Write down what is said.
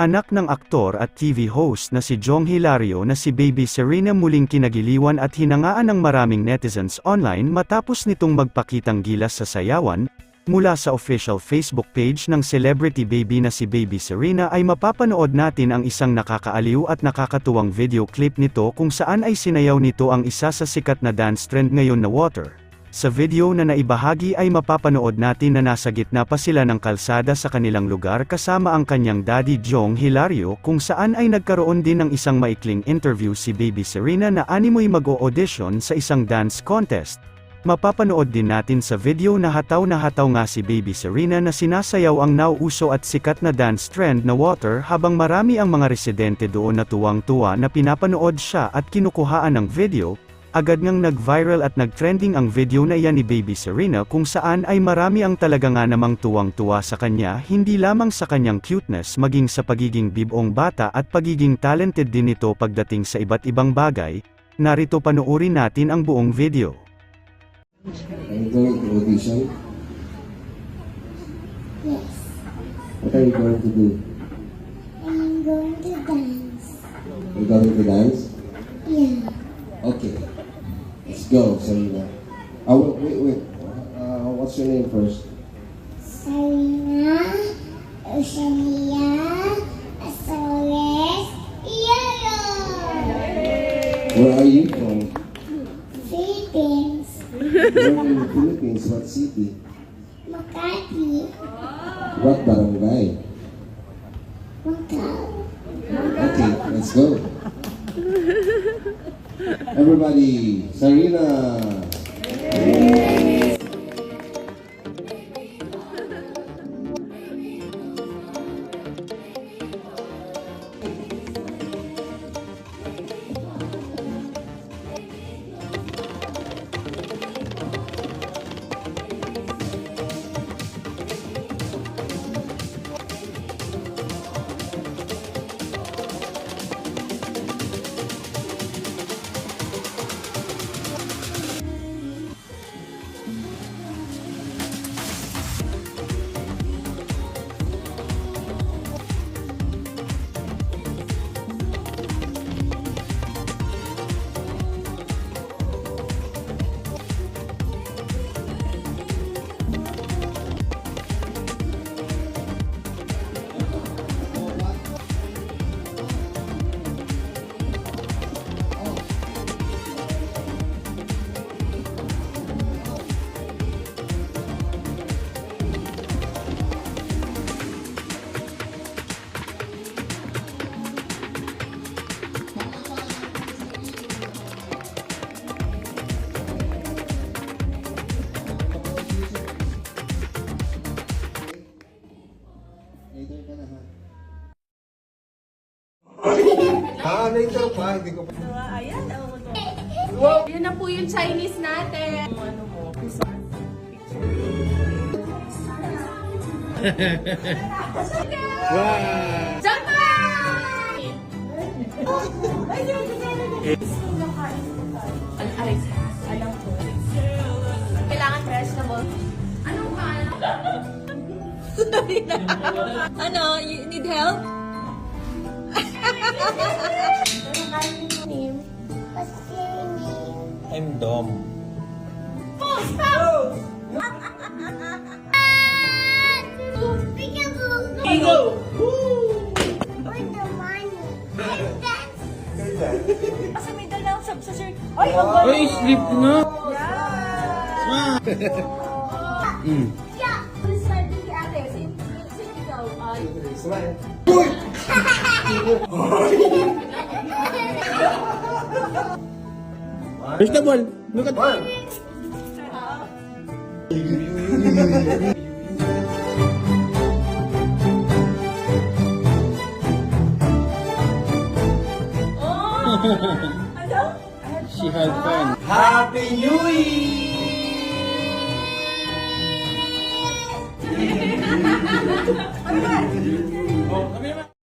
Anak ng aktor at TV host na si Jong Hilario na si Baby Serena muling kinagiliwan at hinangaan ng maraming netizens online matapos nitong magpakitang gilas sa sayawan, mula sa official Facebook page ng celebrity baby na si Baby Serena ay mapapanood natin ang isang nakakaaliw at nakakatuwang video clip nito kung saan ay sinayaw nito ang isa sa sikat na dance trend ngayon na water. Sa video na naibahagi ay mapapanood natin na nasa gitna pa sila ng kalsada sa kanilang lugar kasama ang kanyang daddy Jong Hilario kung saan ay nagkaroon din ng isang maikling interview si Baby Serena na animoy mag-o-audition sa isang dance contest. Mapapanood din natin sa video na hataw na hataw nga si Baby Serena na sinasayaw ang nauuso at sikat na dance trend na water habang marami ang mga residente doon na tuwang-tuwa na pinapanood siya at kinukuhaan ng video, agad ngang nag-viral at nag-trending ang video na iyan ni Baby Serena kung saan ay marami ang talaga nga namang tuwang-tuwa sa kanya hindi lamang sa kanyang cuteness maging sa pagiging bibong bata at pagiging talented din nito pagdating sa iba't ibang bagay, narito panoorin natin ang buong video. To audition. Yes, What are you going to do? I'm going to dance. You're going to dance? Yeah. Okay. Let's go, Serena. Oh, wait, wait, wait. Uh, what's your name first? Sarina, Eusenia, Azores, Yellow. Where are you from? Philippines, Where in the Philippines? What city? Makati, What barangay? Macau. Okay, let's go. Everybody, Serena. Later Ah, pa. Hindi ko pa. Ayan, oh. Yun na po yung Chinese natin. Ano mo? Wow! Jumpa! Aray, alam ko. Kailangan vegetable. Anong kaano? ano? You need help? Name. What's your name? I'm Dom. Peekaboo. Where's the money? I'm dancing. Kasi may dalang sub sa shirt. Ay, ang galing! Ay, sleep na! Yeah. Please start with the ate. Sino ikaw? Ay, Vegetable! Look at Ano? She had fun. Happy New Year!